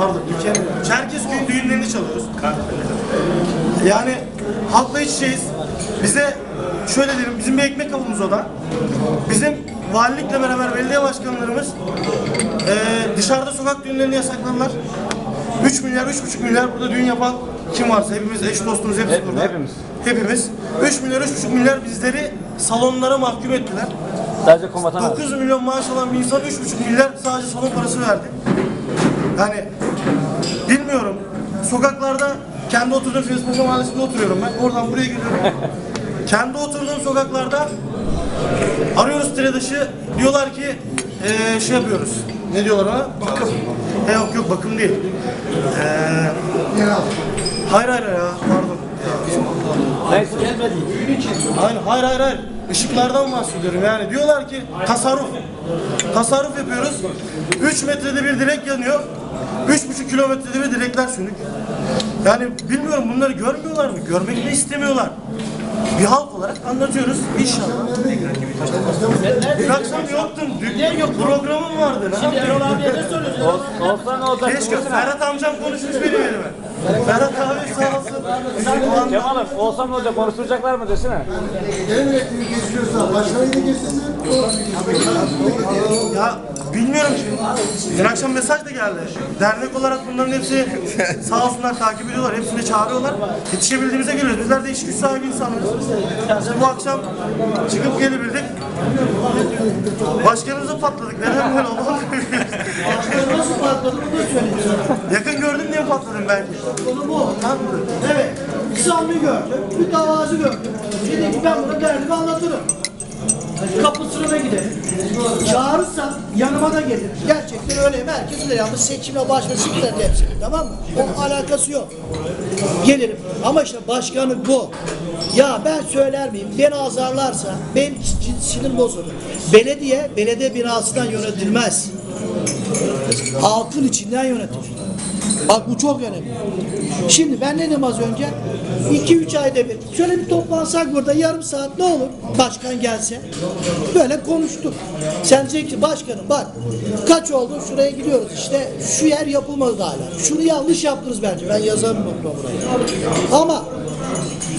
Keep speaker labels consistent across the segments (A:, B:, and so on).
A: pardon ülkenin Çerkezköy'ün düğünlerini çalıyoruz. Yani halkla iç içeyiz. Bize şöyle diyelim bizim bir ekmek kapımız o da. Bizim valilikle beraber belediye başkanlarımız eee, dışarıda sokak düğünlerini yasakladılar. 3 milyar, 3,5 milyar burada düğün yapan kim varsa hepimiz eş dostumuz hepsi
B: Hep-
A: burada.
B: hepimiz.
A: Hepimiz. 3 milyar, 3,5 milyar bizleri salonlara mahkum ettiler.
B: Sadece komutan abi.
A: 9 milyon maaş alan bir insan 3,5 milyar sadece salon parası verdi. Yani bilmiyorum. Sokaklarda kendi oturduğum Filiz Mahallesi'nde oturuyorum ben. Oradan buraya geliyorum. kendi oturduğum sokaklarda arıyoruz tire dışı. Diyorlar ki eee, şey yapıyoruz. Ne diyorlar ona? Bakım. He, yok yok bakım değil. Eee hayır hayır ya pardon.
B: Neyse.
A: Aynen hayır hayır hayır. Işıklardan bahsediyorum yani. Diyorlar ki tasarruf. Tasarruf yapıyoruz. 3 metrede bir direk yanıyor. 3,5 kilometrede bir direkler sönük. Yani bilmiyorum bunları görmüyorlar mı? Görmek de istemiyorlar. Bir halk olarak anlatıyoruz inşallah. Bir akşam yoktun. Dün programım vardı. Ne yapayım?
B: Ol- Olsa ne olacak?
A: Keşke Ferhat amcam konuşmuş benim elime. Ferhat abi sağ olsun.
B: Kemal'im olsa ne olacak? Konuşturacaklar mı desene.
C: Devletini geçiyorsa başarıyı da geçsin.
A: Ya bilmiyorum ki. Dün akşam mesaj da geldi. Dernek olarak bunların hepsi sağ olsunlar takip ediyorlar. Hepsini çağırıyorlar. Yetişebildiğimize geliyoruz. Bizler de iş güç sahibi insanlarız. Biz bu akşam çıkıp gelebildik. Başkanımıza patladık. Neden böyle oldu?
D: Nasıl patladı bunu söyleyeyim sana.
A: Yakın gördüm diye patladım belki.
D: Konu bu. Evet. İksamını gördüm. Mütevazı gördüm. Dedi ki ben buna derdimi anlatırım. Kapısına giderim. Çağırırsam yanıma da gelir. Gerçekten öyle. Herkes de seçime başvursun gider hepsi. Tamam mı? O alakası yok. Gelirim. Ama işte başkanı bu. Ya ben söyler miyim? Beni azarlarsa benim ciddi sinir bozulur. Belediye, belediye binasından yönetilmez. Halkın içinden yönetilir. Bak bu çok önemli. Şimdi ben ne dedim az önce? 2-3 ayda bir. Şöyle bir toplansak burada yarım saat ne olur? Başkan gelse. Böyle konuştuk. Sen diyecek ki başkanım bak kaç oldu şuraya gidiyoruz işte şu yer yapılmadı hala. Şunu yanlış yaptınız bence. Ben yazarım bu programı. Ama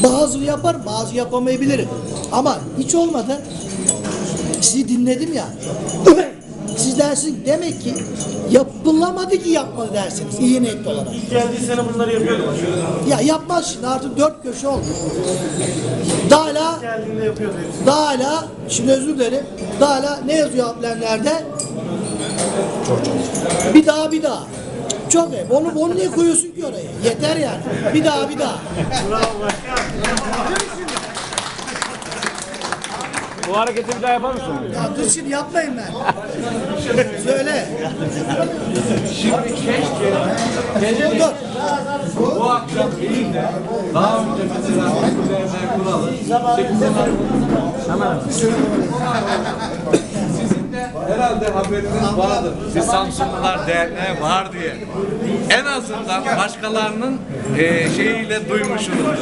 D: bazı yaparım bazı yapamayabilirim. Ama hiç olmadı. Sizi dinledim ya. Siz dersiniz demek ki yapılamadı ki yapmadı dersiniz iyi niyetli olarak.
A: Geldiği sene bunları yapıyordum.
D: Ya yapmaz şimdi artık dört köşe oldu. Daha hala,
A: Geldiğinde yapıyordu
D: daha hala, şimdi özür dilerim, daha hala ne yazıyor amblemlerde? Bir daha bir daha. Çok iyi. Onu, onu niye koyuyorsun ki oraya? Yeter yani. Bir daha bir daha.
B: Bu hareketi bir daha yapar mısın?
D: Ya dur şimdi yapmayın ben. Söyle. Dur.
E: Bu akşam değil de daha önce mesela bu dernek kuralı sizin de herhalde haberiniz vardır. Bir Samsunlular Derneği var diye. En azından başkalarının e, şeyiyle duymuşsunuz.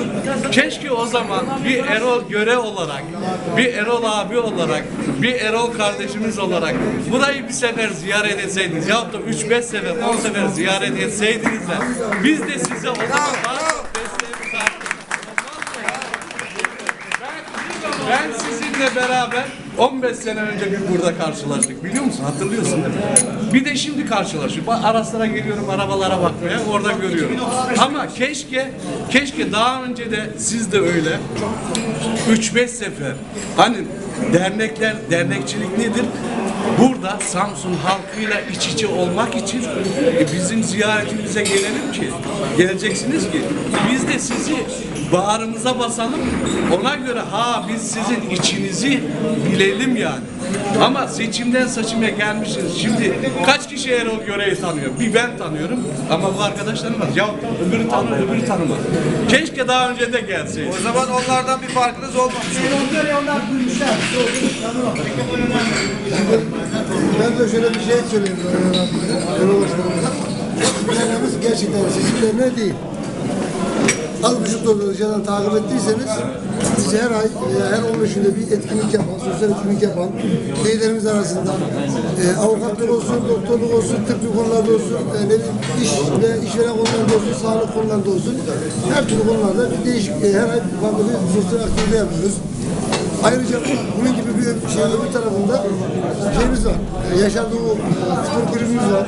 E: Keşke o zaman bir Erol Göre olarak, bir Erol abi olarak, bir Erol kardeşimiz olarak burayı bir sefer ziyaret etseydiniz. Yahut da 3-5 sefer, 10 sefer ziyaret etseydiniz de biz de size o zaman çok desteğimizi Ben sizinle beraber 15 sene önce bir burada karşılaştık. Biliyor musun? Hatırlıyorsun değil mi? Bir de şimdi karşılaştık. Araslara geliyorum arabalara bakmaya orada görüyorum. Ama keşke keşke daha önce de siz de öyle 3-5 sefer hani dernekler dernekçilik nedir? Burada Samsun halkıyla iç içe olmak için e, bizim ziyaretimize gelelim ki geleceksiniz ki biz de sizi bağrımıza basalım ona göre ha biz sizin içinizi bilelim yani. Ama seçimden seçime gelmişsiniz. Şimdi kaç kişi Erol Göre'yi tanıyor? Bir ben tanıyorum ama bu arkadaşlarım var. Ya öbürü tanır, öbürü tanımaz. Keşke daha önce de gelseydi.
F: O zaman onlardan bir farkınız olmamış.
D: Onlar onlar duymuşlar.
C: Ben de şöyle bir şey söyleyeyim. Erol Başkanımıza. Seçimlerimiz gerçekten seçimlerine değil. Az buçuk dolarcadan takip ettiyseniz Biz her ay, e, her 15'ünde bir etkinlik yapan, sosyal etkinlik yapan beylerimiz arasında e, avukatlık olsun, doktorluk olsun, tıbbi konularda olsun, e, ne iş ve işveren konularında olsun, sağlık konularında olsun, her türlü konularda bir değişik, e, her ay farklı bir sosyal aktivite yapıyoruz. Ayrıca bunun gibi bir şeyin öbür tarafında şeyimiz var. E, Doğu e, spor kulübümüz var.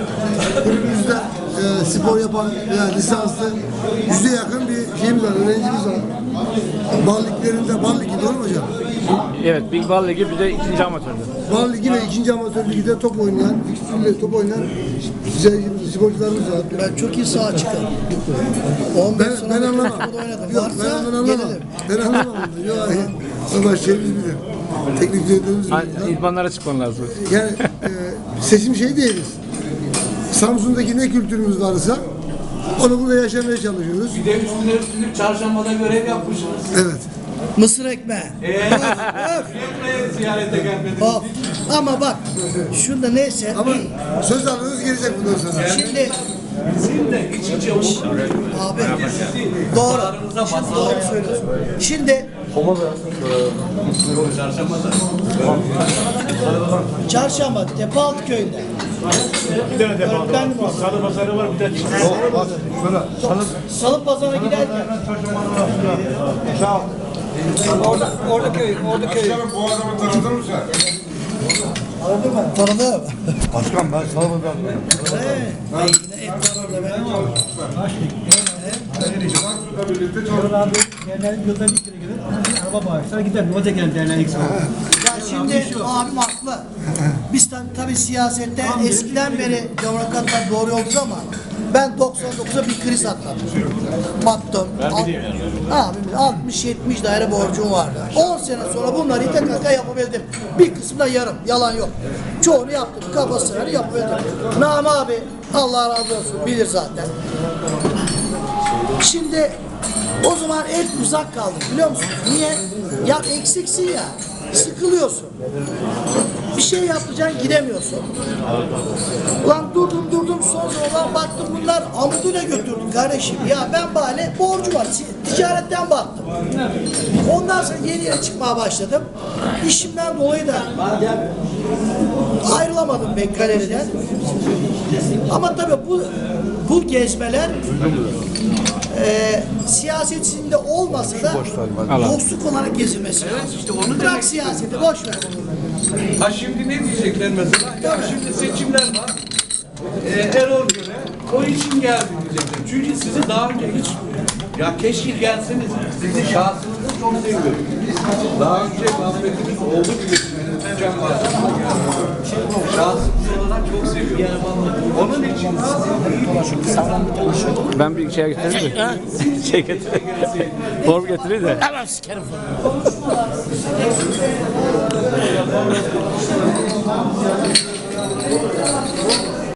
C: Kulübümüzde e, spor yapan yani lisanslı yüze yakın bir şeyimiz var, öğrencimiz var. Bal liglerinde, bal ligi doğru mu hocam?
B: Evet, Big Ball Ligi bir de ikinci amatörde.
C: Bal ligi ve ikinci amatör liginde top oynayan, ikisiyle top oynayan güzel sporcularımız var.
D: Ben çok iyi sağa çıkarım. 15
C: Ben, ben anlamam.
D: oynadım.
C: Yok, ben
D: Varsa
C: ondan anlamam.
D: gelelim.
C: Ben anlamam. Yok, hayır. Ama şeyimiz bilir. Teknik direktörümüz
B: Ha,
C: bilir.
B: İdmanlara çıkman lazım.
C: Yani e, seçim şey değiliz. Samsun'daki ne kültürümüz varsa onu burada yaşamaya çalışıyoruz.
E: Bir de üstüne üstlük çarşambada görev yapmışsınız.
C: Evet.
D: Mısır ekmeği.
E: Eee buraya ziyarete gelmediniz.
D: Of. Ama bak şunda neyse.
C: Ama söz alıyoruz gelecek bundan sonra.
D: Şimdi
E: Bizim de iç içe
D: abi doğru. Şimdi doğru söylüyorsun. Şimdi
E: çarşambada.
D: Çarşamba Tepaltı köyünde. Öğretmendim orada.
B: Salı pazarı var bir de
D: Salı pazarına giderken tanıdım.
C: Başkan ben sana buradan.
D: He. Ay, yine et var orada be.
G: Derneğin yılda bir kere gelir bir araba bağışlar gider. Ne yani derneğin ilk sınavı?
D: Ya şimdi abim haklı. Biz tabii, siyasette eskiden beri demokratlar doğru yolcuyuz ama ben 99'a bir kriz atlattım. Battım. Abim 60-70 daire borcum vardı. 10 sene sonra bunları ite kaka yapabildim. Bir kısmı da yarım. Yalan yok. Çoğunu yaptım. Kafasını yapabildim. Nam abi Allah razı olsun bilir zaten. Şimdi o zaman hep uzak kaldık biliyor musun? Niye? Ya eksiksin ya. Sıkılıyorsun. Bir şey yapacaksın gidemiyorsun. Ulan durdum durdum sonra ulan baktım bunlar amuduyla götürdü kardeşim. Ya ben bari borcu var. Ticaretten baktım. Ondan sonra yeni yere çıkmaya başladım. İşimden dolayı da ayrılamadım ben galeriden. Ama tabii bu bu gezmeler e, siyasetinde olmasa da dostluk olarak gezilmesi lazım. İşte onu Bırak siyaseti boş ver.
E: Ha şimdi ne diyecekler mesela? Ya şimdi seçimler var. Ee, Erol göre o için geldi diyecekler. Çünkü sizi daha önce hiç ya keşke gelseniz. Sizi şahsınızı çok seviyorum. Daha önce muhabbetimiz oldu bilirsiniz. Hocam var. Şahsınız olarak çok seviyorum. Onun için
B: Ben bir şey getireyim de. şey getireyim. Form getireyim de.
D: Tamam sikerim formu.